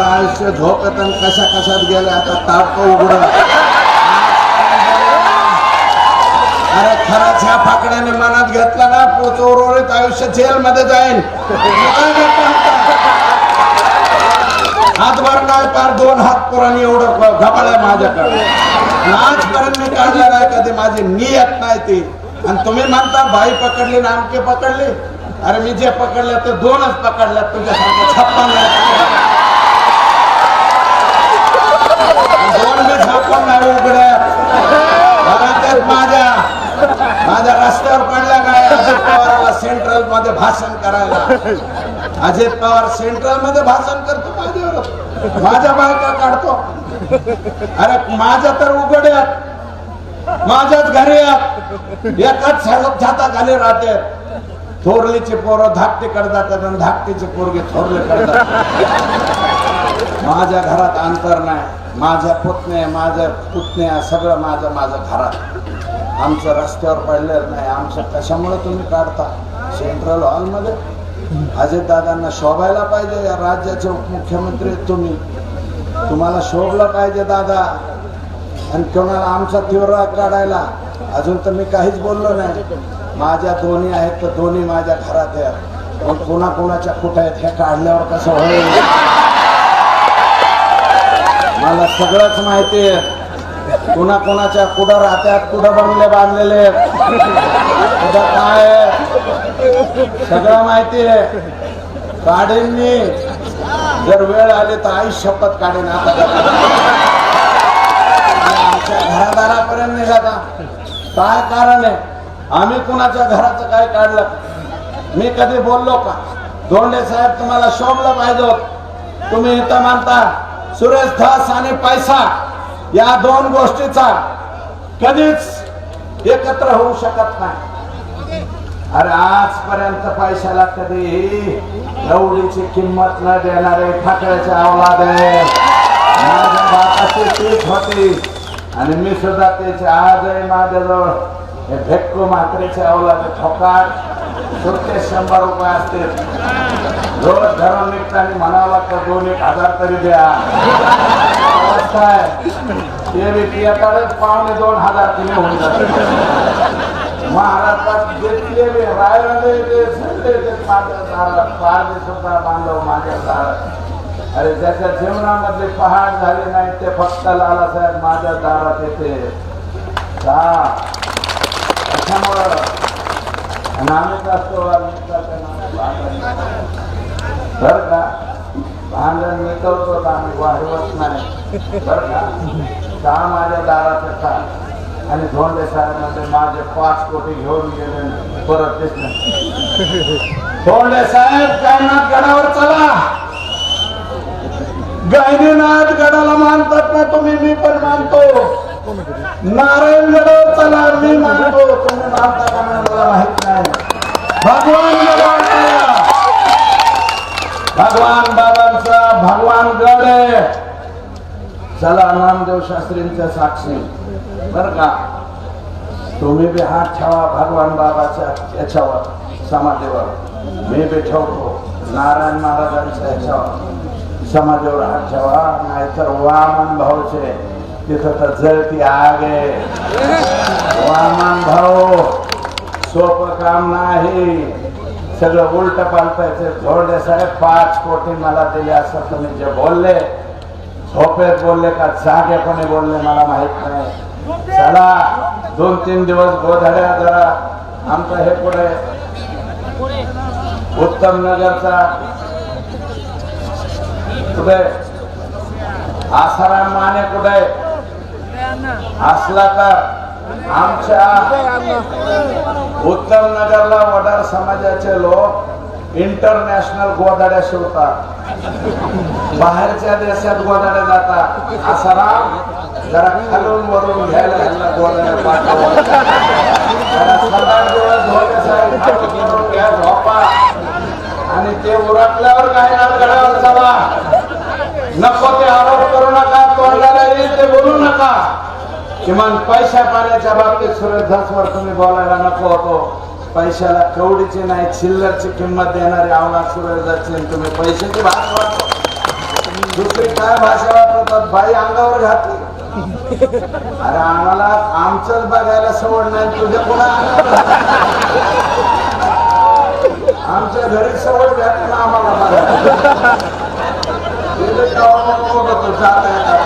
आपलं आयुष्य झोपेत आणि कशा कशात गेलं आता ताप उघड. अरे खरंच ह्या पाकड्याने मनात घेतला ना पुढचं उर्वरित आयुष्य जेल मध्ये जाईल हातभर नाही पार दोन हात पुराणी एवढं घबाळ आहे माझ्याकडे. आजपर्यंत मी काढलं नाही कधी माझी नियत नाही ती. आणि तुम्ही म्हणता बाई पकडली ना आमके पकडली? अरे मी जे पकडले ते दोनच पकडल्यात तुझ्यासारखं छप्पन नाही पकडले. दोन बी छप्पन नाही उघड्या घरात आहेत माझ्या माझ्या रस्त्यावर पडल्या काय अजित पवाराला सेंट्रलमध्ये भाषण करायला. अजित पवार सेंट्रलमध्ये भाषण करतो माझ्यावर माझ्या बायका काढतो. अरे माझ्या तर उघड्यात माझ्याच घरी आहेत. जाता घाली राहते. थोरलीचे पोरं धाकटे करतात आणि धाकटीचे पोरगे थोरले करतात. माझ्या घरात अंतर नाही. माझ्या पुतण्या माझ्या पुतण्या सगळं माझं माझं घरात. आमचं रस्त्यावर पडलेलं नाही. आमचं कशामुळे तुम्ही काढता? सेंट्रल हॉलमध्ये अजितदादांना शोभायला पाहिजे या राज्याचे उपमुख्यमंत्री आहेत तुम्ही. तुम्हाला शोभलं पाहिजे दादा. आणि कोणाला आमचा तीव्र काढायला? अजून तर मी काहीच बोललो नाही. माझ्या दोन्ही आहेत तर दोन्ही माझ्या घरात आहेत. मग कोणा कोणाच्या कुठं आहेत हे काढल्यावर कसं होईल? मला सगळंच माहिती आहे. कोणा कोणाच्या कुठं राहत्यात कुठं बंगले बांधलेले आहेत, कुठं काय सगळं माहिती आहे. काढेन मी. जर वेळ आली तर आई शपथ काढेन आता. आमच्या घरादारापर्यंत निघाला काय कारण आहे? आम्ही कुणाच्या घराचं काय काढलं? मी कधी बोललो का? धोंडे साहेब तुम्हाला शोभलं पाहिजे तुम्ही इथं मानता सुरेश धस आणि पैसा या दोन गोष्टीचा कधीच एकत्र होऊ शकत नाही. अरे आजपर्यंत पैशाला कधी एवढीची किंमत न देणारे ठाकरेचे अवलाद आहे माझ्या बापाची तीच होती आणि मी सुद्धा त्याचे आजही माझ्याजवळ हे भेटको मात्रेचे अवलाद ठोकाट सुट्टे शंभर रुपये असतील. रोज धरून निघताना म्हणावं लागतं दोन एक हजार तरी द्या. अवस्था आहे ते बी पावणे दोन हजार तिने होऊन जाते. महाराष्ट्रात घेतले राहायला ते सगळे ते सुद्धा बांधव माझ्या दारात. अरे ज्याच्या जीवनामधले पहाड झाले नाही ते फक्त लालासाहेब माझ्या दारात येते. त्याच्यामुळं आणि आम्ही असतो बर का? भांडण मिटवतो आम्ही वाढवत नाही बर का? दहा माझ्या दारात येतात आणि धोंडे साहेबांमध्ये माझे पाच कोटी घेऊन गेले परत तेच नाही धोंडे साहेब कायनाथ गडावर चला. गायनीनाथ गडाला मानतात ना तुम्ही मी पण मानतो. नारायण गडावर चला मी मानतो. तुम्ही मानता का मला माहीत नाही. भगवान भगवान गड आहे चला नामदेव शास्त्रींच्या साक्षी. बर का? तुम्ही बी हात ठेवा भगवान बाबाच्या याच्यावर समाधीवर. मी बी ठेवतो. नारायण महाराजांच्या याच्यावर. समाधीवर हात ठेवा नाहीतर वामन भाऊचे. तिथं तर जळती आग आहे. वामन भाऊ सोपं काम नाही. सगळं उलट पालटायचे. झोडे साहेब पाच कोटी मला दिले असं तुम्ही जे बोलले झोपेत बोलले का जागेपणे बोलले मला माहीत नाही. चला दोन तीन दिवस गोधड्या जरा आमचं हे पुढे. उत्तम नगरचा. कुठे? आसाराम माने कुठे? असला तर. आमच्या उत्तम नगरला वडार समाजाचे लोक इंटरनॅशनल गोदाड्या शिवतात. बाहेरच्या देशात गोदाड्या जातात. असा राम जरा खालून वरून घ्यायला ह्यांना गोदाड्या पाठवा आणि ते उरकल्यावर काय ना गडावर चला. नको ते आरोप करू नका तोंडाला येईल ते बोलू नका. किमान पैशा पाण्याच्या बाबतीत सुरेश धसवर तुम्ही बोलायला नको होतो. पैशाला कवडीची नाही चिल्लरची किंमत देणारी आवडा सुरेश तुम्ही पैशाची भाग वाटतो दुसरी काय भाषा वापरतात? बाई अंगावर घातली. अरे आम्हाला आमचंच बघायला सवड नाही तुझ्या पुन्हा आमच्या घरी सवड घातली ना आम्हाला बघायला तिथे तेव्हा मग बघतो जात आहे का.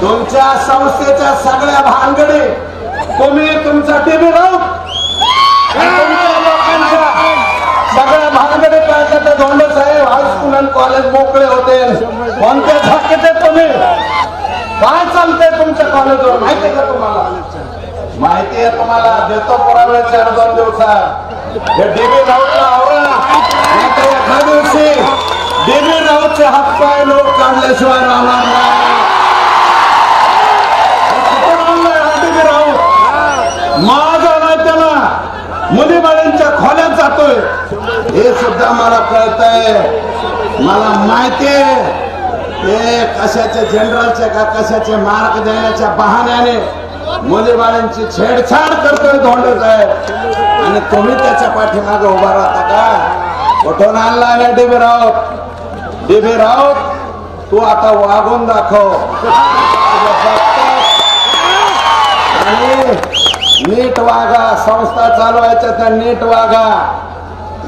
तुमच्या संस्थेच्या सगळ्या भानगडी तुम्ही तुमचा टीव्ही राहू. लोकांच्या सगळ्या भानगडी पाहिजे तर धोंडे साहेब हायस्कूल आणि कॉलेज मोकळे होते. कोणते झाकेचे तुम्ही. काय चालतंय तुमच्या कॉलेजवर माहिती का तुम्हाला? माहिती आहे तुम्हाला. देतो पुरावे चार दोन दिवसात. हे डीबी राऊतला आवरा. एखाद्या दिवशी डीबी राऊतचे हातपाय लोक काढल्याशिवाय राहणार नाही. माझा नाही त्याला. मुलीबाळींच्या खोल्यात जातोय. हे सुद्धा मला कळतंय. मला माहितीये. ते कशाच्या जनरलच्या का कशाचे मार्क देण्याच्या बहाण्याने मुलीबाळींची छेडछाड करतोय धोंड साहेब आणि तुम्ही त्याच्या पाठीमागे उभा राहता का? कुठून आणला ना डीबी राऊत. डेबे राऊत तू आता वागून दाखव. नीट वागा. संस्था चालवायच्या त्या नीट वागा.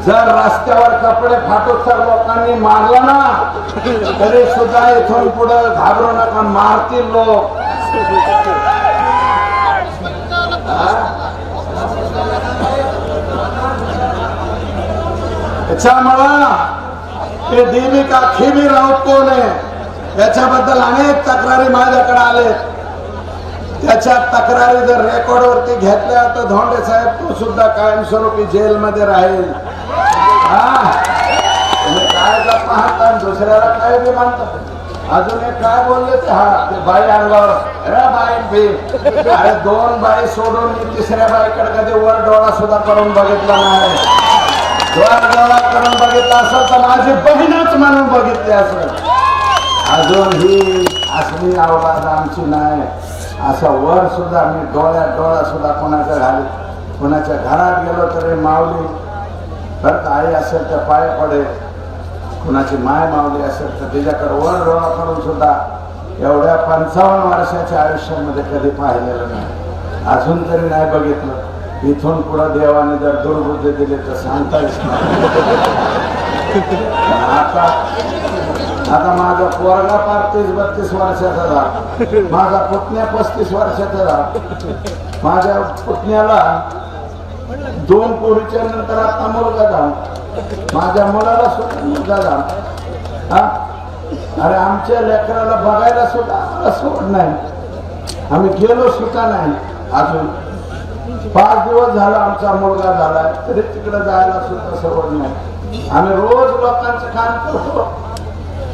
जर रस्त्यावर कपडे फाटून तर लोकांनी मारला ना तरी सुद्धा इथून पुढे घाबरू नका. मारतील लोक. त्याच्यामुळं ते डीबी का खिबी राऊत कोण आहे? याच्याबद्दल अनेक तक्रारी माझ्याकडे आले त्याच्या तक्रारी जर रेकॉर्ड वरती घेतल्या तर धोंडे साहेब तो सुद्धा कायमस्वरूपी जेलमध्ये राहील. हा? काय पाहता आणि दुसऱ्याला काय बी म्हणतात अजून एक काय बोलले ते? हा ते बाई अंगावर. अरे बाई बी अरे दोन बाई सोडून मी तिसऱ्या बाईकडे कधी वर डोळा सुद्धा करून बघितला नाही. वर डोळा करून बघितला असं तर माझी बहीणच म्हणून बघितली असं अजून ही असली आवाज आमची नाही. असं वर सुद्धा मी डोळ्यात डोळा सुद्धा कोणाच्या घाली कोणाच्या घरात गेलो तरी माऊली. तर आई असेल तर पाय पडे. कुणाची माय माऊली असेल तर तिच्याकडे वर डोळा करून सुद्धा एवढ्या पंचावन्न वर्षाच्या आयुष्यामध्ये कधी पाहिलेलं नाही. अजून तरी नाही बघितलं. इथून पुढं देवाने जर दुर्बुद्धी दिली तर सांगता आता आता माझा पोरगा पार तीस बत्तीस वर्षाचा झाला. माझा पुतण्या पस्तीस वर्षाचा झाला. माझ्या पुतण्याला दोन पोरीच्या नंतर आता मुलगा झाला. माझ्या मुलाला सुद्धा मुलगा झाला. हा? अरे आमच्या लेकराला बघायला सुद्धा आम्हाला सोड नाही. आम्ही गेलो सुद्धा नाही. अजून पाच दिवस झाला आमचा मुलगा झाला तरी तिकडे जायला सुद्धा सवड नाही. आम्ही रोज लोकांचं काम करतो.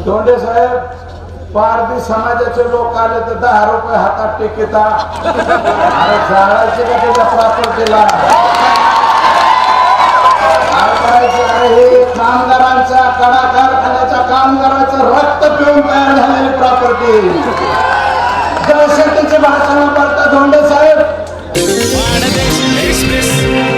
तोंडे साहेब पारधी समाजाचे लोक आले तर दहा रुपये हातात टेकिता. अरे जाळायचे का त्याच्या हे कामगारांच्या कडा कारखान्याच्या कामगारांचं रक्त पिऊन तयार झालेली प्रॉपर्टी दहशतीची भाषण करता धोंडे साहेब. Christmas.